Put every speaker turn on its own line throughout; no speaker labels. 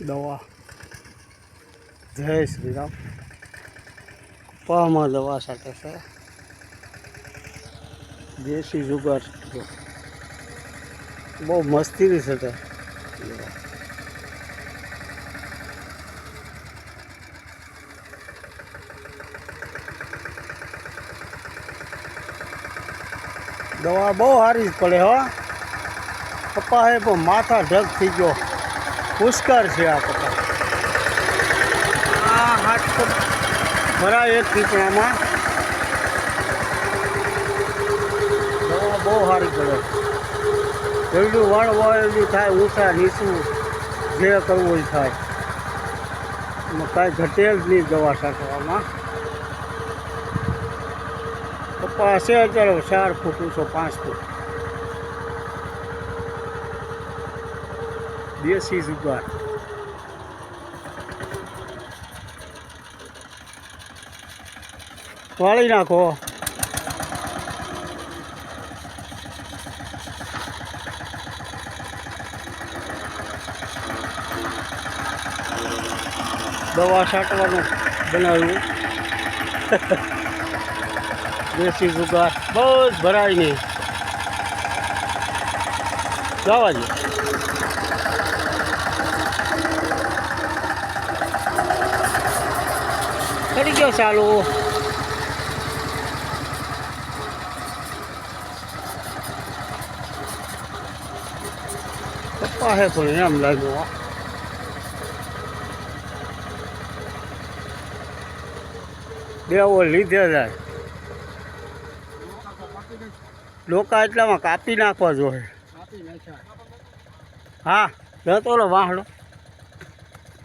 દવા. જય શ્રી રામ. પામાં દવા સાથે છે. દેશી જુગાર. બહુ મસ્તીની સાથે દવા બહુ સારી જ પડે હો. પપ્પા એ પણ માથા ઢગ થઈ ગયો. પુષ્કર છે આ પપ્પા આ હાથ તો ભરાય એક પીપળામાં બહુ સારી પડે જલ્દી વણ વળેલું થાય, ઊંચા, નીચું, જે કરવું થાય. એમાં કાંઈ ઘટે જ નહીં દવા છાંટવામાં કપાસ છે અત્યારે ચાર ફૂટ, ઊંચો પાંચ ફૂટ. દેશી જુગાર વાળી નાખો દવા છાંટવાનું બનાવ્યું દેશી જુગાર જ ભરાય નહીં જવા દે કરી ગયો ચાલુ પપ્પા હે પણ એમ લાગ્યું બેવો લીધે જાય ડોકા એટલામાં કાપી નાખવા જોઈએ હા જતો વાહડો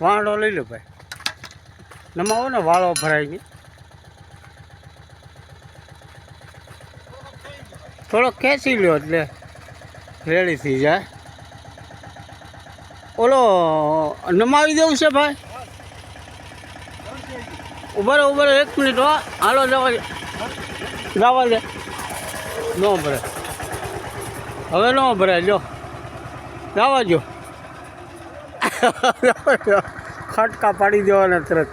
વાહડો લઈ લો ભાઈ નમાવો ને, વાળો ભરાય ગઈ થોડો ખેંચી લ્યો એટલે રેડી થઈ જાય. ઓલો, નમાવી દેવું છે ભાઈ? ઊભા રહો ઊભા રહો, એક મિનિટ હો. હાલો, જવા જવા દે. ન ભરાય. હવે ન ભરાય જો જવા જો ખટકા પાડી દેવાના તરત.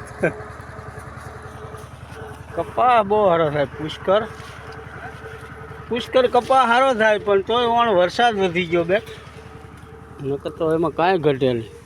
કપા બહુ સારો થાય, પુષ્કર. પુષ્કર કપા સારો થાય, પણ તોય વણ વરસાદ વધી ગયો બે નકર તો એમાં કાંઈ ઘટે નહીં.